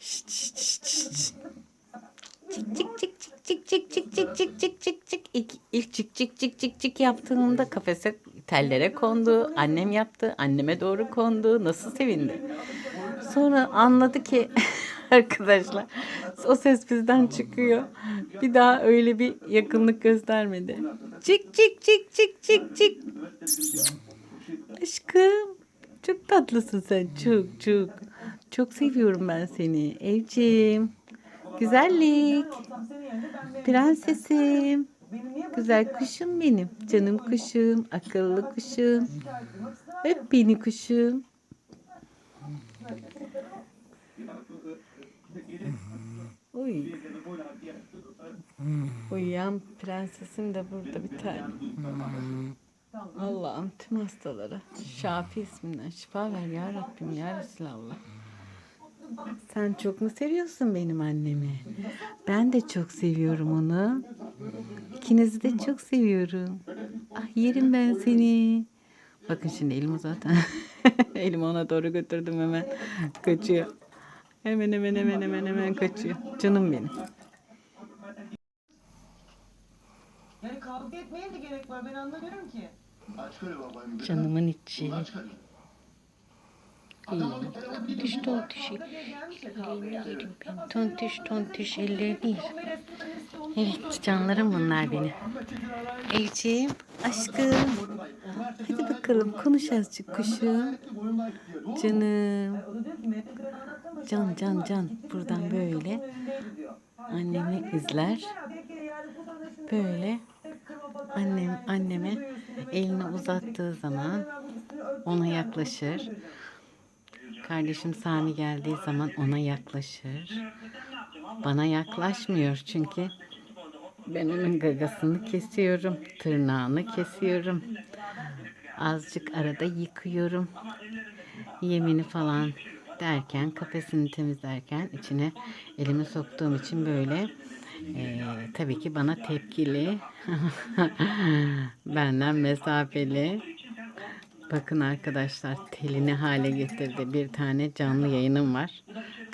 Şşt, şşt, şşt, şşt. Çık çık çık çık çık çık çık çık çık çık ilk, ilk çık çık çık çık çık yaptığında kafese tellere kondu. Annem yaptı. Anneme doğru kondu. Nasıl sevindi. Sonra anladı ki arkadaşlar o ses bizden çıkıyor. Bir daha öyle bir yakınlık göstermedi. Çık çık çık çık çık çık. Aşkım çok tatlısın sen çok çok. Çok seviyorum ben seni Evciğim. Güzellik. Prensesim. Güzel kuşum benim. Canım kuşum. Akıllı kuşum. Hep beni kuşum. Uy. Uyuyan prensesim de burada bir tane. Allah'ım tüm hastalara Şafi isminden şifa ver ya Rabbim ya Resulallah. Sen çok mu seviyorsun benim annemi? Ben de çok seviyorum onu. İkinizi de çok seviyorum. Ah yerim ben seni. Bakın şimdi elim zaten. Elimi ona doğru götürdüm hemen. Kaçıyor. Hemen hemen hemen hemen hemen kaçıyor. Canım benim. Yani kavga etmeye de gerek var ben anlamıyorum ki. Canımın içi. Tontiş tontiş. Ellerini. Tontiş tontiş ellerini. Evet canlarım bunlar benim. Evciğim aşkım. Hadi bakalım konuş azıcık kuşum. Canım. Can can can. Buradan böyle. Annemi izler. Böyle. Annem anneme elini uzattığı zaman ona yaklaşır. Kardeşim Sami geldiği zaman ona yaklaşır. Bana yaklaşmıyor çünkü ben onun gagasını kesiyorum, tırnağını kesiyorum. Azıcık arada yıkıyorum. Yemini falan derken, kafesini temizlerken içine elimi soktuğum için böyle eee, tabii ki bana tepkili, benden mesafeli. Bakın arkadaşlar telini hale getirdi. Bir tane canlı yayınım var.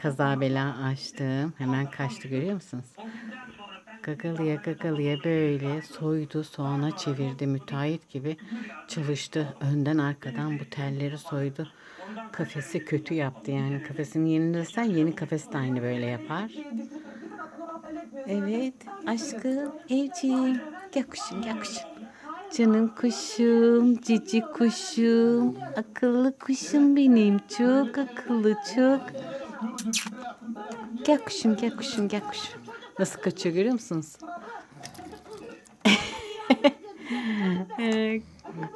Kaza bela açtım. Hemen kaçtı görüyor musunuz? Gagalıya gagalıya böyle soydu soğana çevirdi müteahhit gibi çalıştı. Önden arkadan bu telleri soydu. Kafesi kötü yaptı yani. Kafesini yenilirsen yeni kafes de aynı böyle yapar. Evet aşkım evciğim. Gel kuşum. Canım kuşum, cici kuşum, akıllı kuşum benim. Çok akıllı, çok. Gel kuşum, gel kuşum, gel kuşum. Nasıl kaçıyor görüyor musunuz? Evet.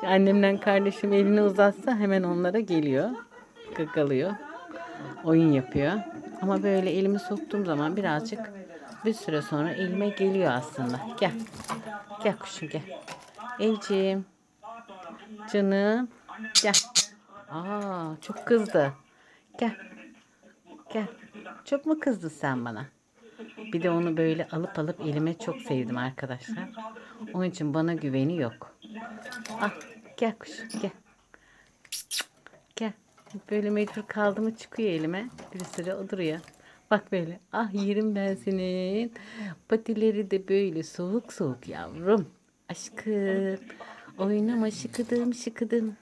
Annemden kardeşim elini uzatsa hemen onlara geliyor. Gagalıyor. Oyun yapıyor. Ama böyle elimi soktuğum zaman birazcık bir süre sonra elime geliyor aslında. Gel. Gel kuşum gel. Evciğim. Canım. Gel. Aa, çok kızdı. Gel. Gel. Çok mu kızdın sen bana? Bir de onu böyle alıp alıp elime çok sevdim arkadaşlar. Onun için bana güveni yok. Ah, gel kuşum gel. Gel. Böyle mecbur kaldı mı çıkıyor elime. Bir süre o duruyor. Bak böyle. Ah yerim ben senin. Patileri de böyle soğuk soğuk yavrum. Aşkım. Oynama şıkıdım şıkıdım.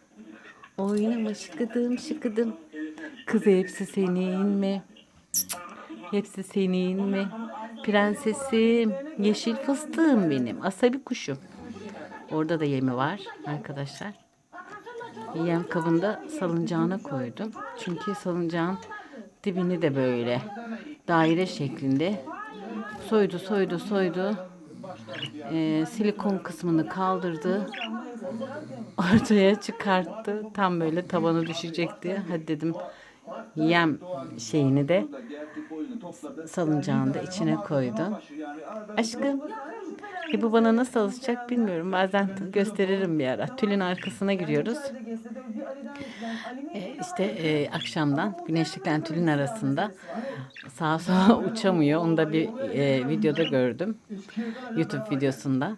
Oynama şıkıdım şıkıdım. Kız hepsi senin mi? Hepsi senin mi? Prensesim, yeşil fıstığım benim, asabi kuşum. Orada da yemi var arkadaşlar. Yem kabında salıncağına koydum. Çünkü salıncağın dibini de böyle daire şeklinde soydu soydu soydu. Ee, silikon kısmını kaldırdı. Ortaya çıkarttı. Tam böyle tabanı düşecekti. Hadi dedim yem şeyini de salıncağını da içine koydum. Aşkım e bu bana nasıl alışacak bilmiyorum. Bazen gösteririm bir ara. Tülün arkasına giriyoruz. E, işte e, akşamdan güneşlikten tülün arasında sağa sola uçamıyor. Onu da bir e, videoda gördüm. YouTube videosunda.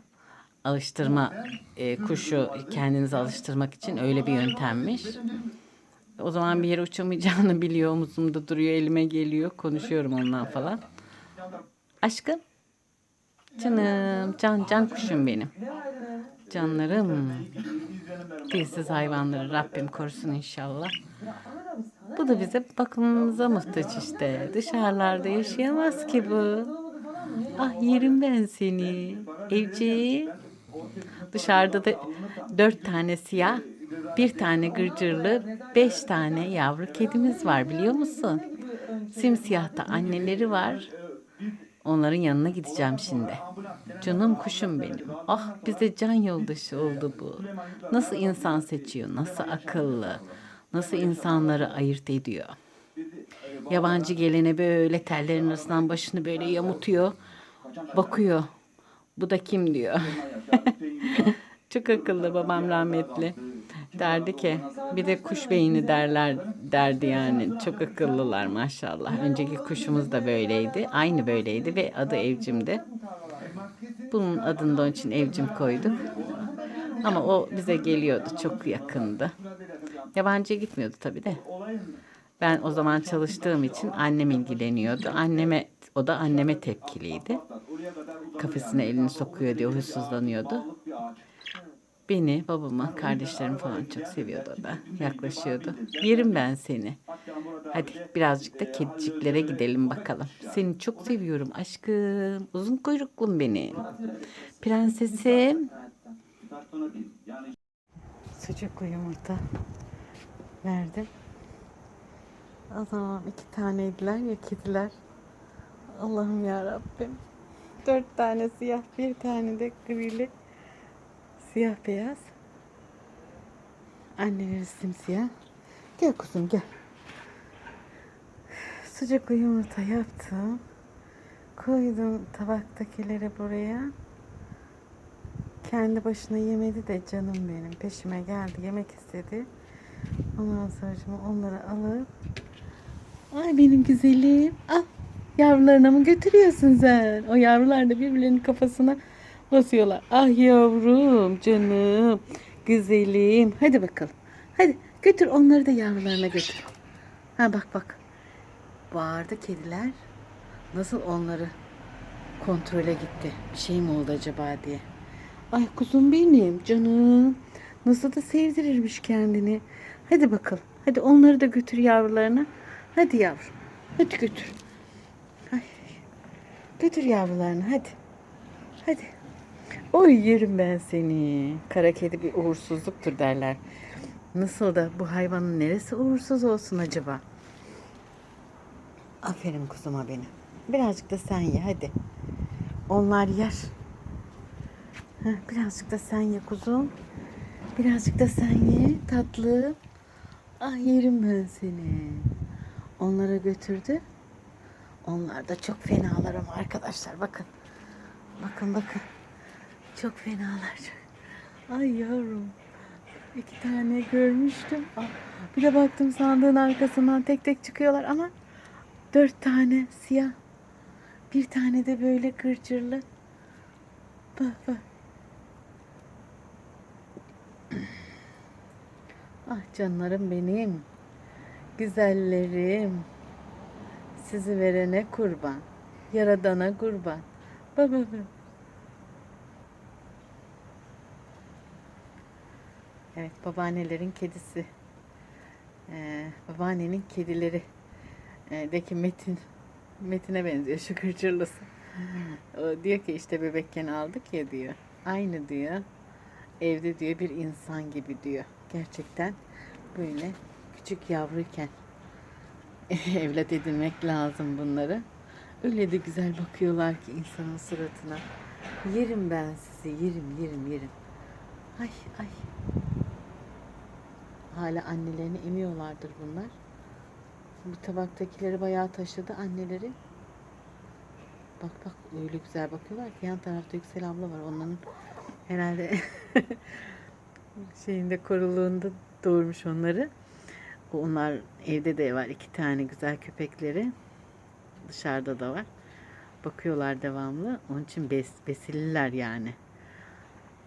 Alıştırma e, kuşu kendinizi alıştırmak için öyle bir yöntemmiş. O zaman bir yere uçamayacağını biliyor. Omuzumda duruyor, elime geliyor. Konuşuyorum ondan falan. Aşkım. Canım, can can kuşum benim. Canlarım. Dilsiz hayvanları Rabbim korusun inşallah. Bu da bize bakımımıza muhtaç işte. Dışarılarda yaşayamaz ki bu. Ah yerim ben seni. Evci. Dışarıda da dört tane siyah, bir tane gırcırlı, beş tane yavru kedimiz var biliyor musun? Simsiyah da anneleri var. Onların yanına gideceğim şimdi. Canım kuşum benim. Ah bize can yoldaşı oldu bu. Nasıl insan seçiyor, nasıl akıllı, nasıl insanları ayırt ediyor. Yabancı gelene böyle tellerin arasından başını böyle yamutuyor. Bakıyor. Bu da kim diyor. Çok akıllı babam rahmetli. Derdi ki bir de kuş beyni derler derdi yani. Çok akıllılar maşallah. Önceki kuşumuz da böyleydi. Aynı böyleydi ve adı Evcim'di. Bunun adını da onun için Evcim koyduk. Ama o bize geliyordu. Çok yakındı. Yabancıya gitmiyordu tabii de. Ben o zaman çalıştığım için annem ilgileniyordu. Anneme o da anneme tepkiliydi. Kafesine elini sokuyor diye huysuzlanıyordu. Beni, babamı, kardeşlerimi falan çok seviyordu o da. Yaklaşıyordu. Yerim ben seni. Hadi birazcık da kediciklere gidelim bakalım. Seni çok seviyorum aşkım. Uzun kuyruklum benim. Prensesim. Sucuklu yumurta verdim. O zaman iki taneydiler ya kediler. Allah'ım ya Rabbim. Dört tane siyah, bir tane de grili. Siyah beyaz. Anneleri simsiyah. Gel kuzum gel. Sucuklu yumurta yaptım. Koydum tabaktakileri buraya. Kendi başına yemedi de canım benim. Peşime geldi. Yemek istedi. Ondan sonra şimdi onları alıp Ay benim güzelim. Al. Yavrularına mı götürüyorsun sen? O yavrular da birbirlerinin kafasına basıyorlar. Ah yavrum, canım, güzelim. Hadi bakalım. Hadi götür onları da yavrularına götür. Ha bak bak. Bağırdı kediler. Nasıl onları kontrole gitti. Bir şey mi oldu acaba diye. Ay kuzum benim canım. Nasıl da sevdirirmiş kendini. Hadi bakalım. Hadi onları da götür yavrularına. Hadi yavrum. Hadi götür. Ay. Götür yavrularını hadi. Hadi. Oy yerim ben seni. Kara kedi bir uğursuzluktur derler. Nasıl da bu hayvanın neresi uğursuz olsun acaba? Aferin kuzuma benim. Birazcık da sen ye hadi. Onlar yer. Heh, birazcık da sen ye kuzum. Birazcık da sen ye tatlım. Ah yerim ben seni. Onlara götürdü. Onlar da çok fenalar ama arkadaşlar bakın. Bakın bakın. Çok fenalar. Ay yavrum. İki tane görmüştüm. Ah, bir de baktım sandığın arkasından tek tek çıkıyorlar ama dört tane siyah. Bir tane de böyle gırcırlı. Bak bak. Ah canlarım benim. Güzellerim. Sizi verene kurban. Yaradana kurban. Bak bak bak. Evet babaannelerin kedisi. Ee, babaannenin kedileri. Ee, de ki Metin. Metin'e benziyor şu kırçırlısı. O diyor ki işte bebekken aldık ya diyor. Aynı diyor. Evde diyor bir insan gibi diyor. Gerçekten böyle küçük yavruyken evlat edinmek lazım bunları. Öyle de güzel bakıyorlar ki insanın suratına. Yerim ben sizi, yerim, yerim, yerim. Ay, ay. Hala annelerini emiyorlardır bunlar. Bu tabaktakileri bayağı taşıdı anneleri. Bak bak öyle güzel bakıyorlar ki yan tarafta Yüksel abla var. Onların herhalde şeyinde koruluğunda doğurmuş onları. Onlar evde de var iki tane güzel köpekleri. Dışarıda da var. Bakıyorlar devamlı. Onun için bes, besililer yani.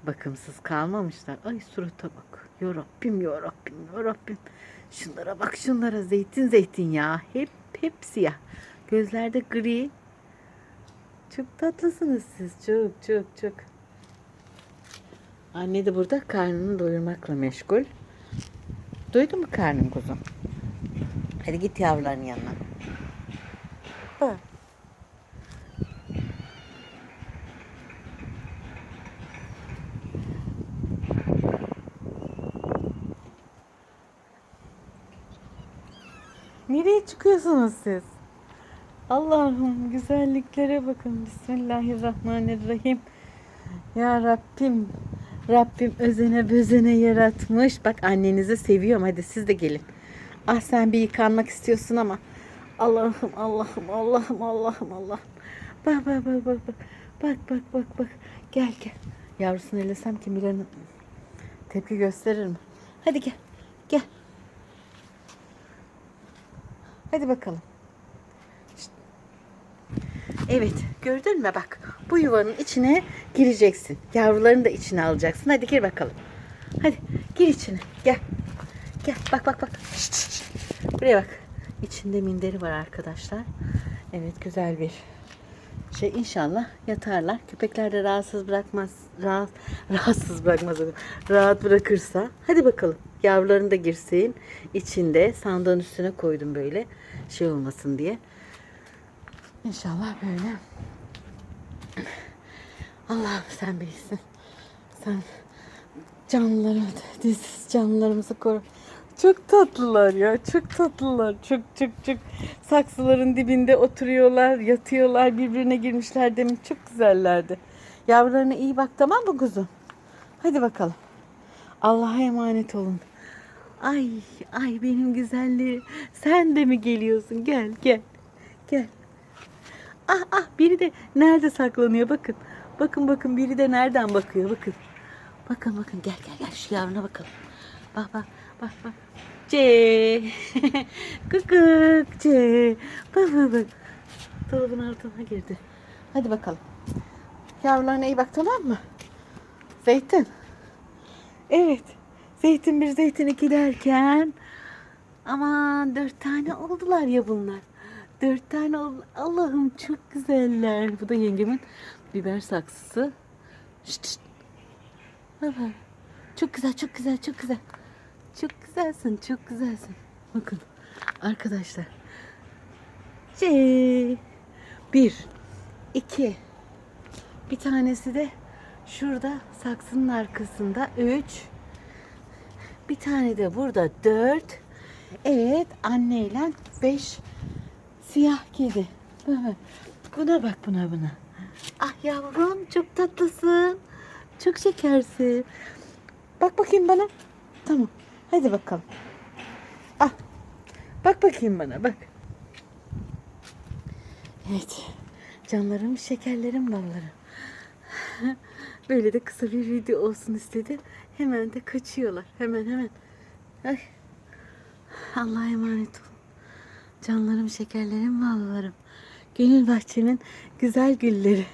Bakımsız kalmamışlar. Ay surata bak. Ya Rabbim ya Rabbim ya Rabbim. Şunlara bak şunlara zeytin zeytin ya. Hep hep siyah. Gözlerde gri. Çok tatlısınız siz. Çok çok çok. Anne de burada karnını doyurmakla meşgul. Doydu mu karnın kuzum? Hadi git yavruların yanına. Bak. Çıkıyorsunuz siz? Allah'ım güzelliklere bakın. Bismillahirrahmanirrahim. Ya Rabbim. Rabbim özene bözene yaratmış. Bak annenizi seviyorum. Hadi siz de gelin. Ah sen bir yıkanmak istiyorsun ama. Allah'ım Allah'ım Allah'ım Allah'ım Allah'ım. Bak bak bak bak bak. Bak bak bak bak. Gel gel. Yavrusunu ellesem kim bilir tepki gösterir mi? Hadi. Gel. Hadi bakalım. Evet gördün mü bak bu yuvanın içine gireceksin. Yavrularını da içine alacaksın. Hadi gir bakalım. Hadi gir içine gel. Gel bak bak bak. Şşt, şşt. Buraya bak. İçinde minderi var arkadaşlar. Evet güzel bir şey inşallah yatarlar. Köpekler de rahatsız bırakmaz. Rahat, rahatsız bırakmaz. Rahat bırakırsa. Hadi bakalım. Yavruların da girsin. içinde sandığın üstüne koydum böyle. Şey olmasın diye. İnşallah böyle. Allah'ım sen bilirsin. Sen canlıları, dizsiz canlılarımızı koru. Çok tatlılar ya. Çok tatlılar. Çok çok çok. Saksıların dibinde oturuyorlar, yatıyorlar. Birbirine girmişler demin. Çok güzellerdi. Yavrularına iyi bak tamam mı kuzum? Hadi bakalım. Allah'a emanet olun. Ay ay benim güzellerim. Sen de mi geliyorsun? Gel gel. Gel. Ah ah biri de nerede saklanıyor bakın. Bakın bakın biri de nereden bakıyor bakın. Bakın bakın gel gel gel şu yavruna bakalım. Bak bak bak bak. C. Kıkık C. Bak bak bak. Dolabın altına girdi. Hadi bakalım. Yavrularına iyi bak tamam mı? Zeytin. Evet. Zeytin bir zeytin iki derken aman dört tane oldular ya bunlar. Dört tane oldu. Allah'ım çok güzeller. Bu da yengemin biber saksısı. Şşt, şşt. Çok güzel, çok güzel, çok güzel. Çok güzelsin, çok güzelsin. Bakın arkadaşlar. Şey. Bir, iki. Bir tanesi de şurada saksının arkasında. Üç. Bir tane de burada dört. Evet anneyle beş siyah kedi. Buna bak buna buna. Ah yavrum çok tatlısın. Çok şekersin. Bak bakayım bana. Tamam. Hadi bakalım. Ah. Bak bakayım bana bak. Evet. Canlarım, şekerlerim, ballarım. Böyle de kısa bir video olsun istedim. Hemen de kaçıyorlar. Hemen hemen. Ay. Allah'a emanet olun. Canlarım, şekerlerim, ballarım. Gönül bahçemin güzel gülleri.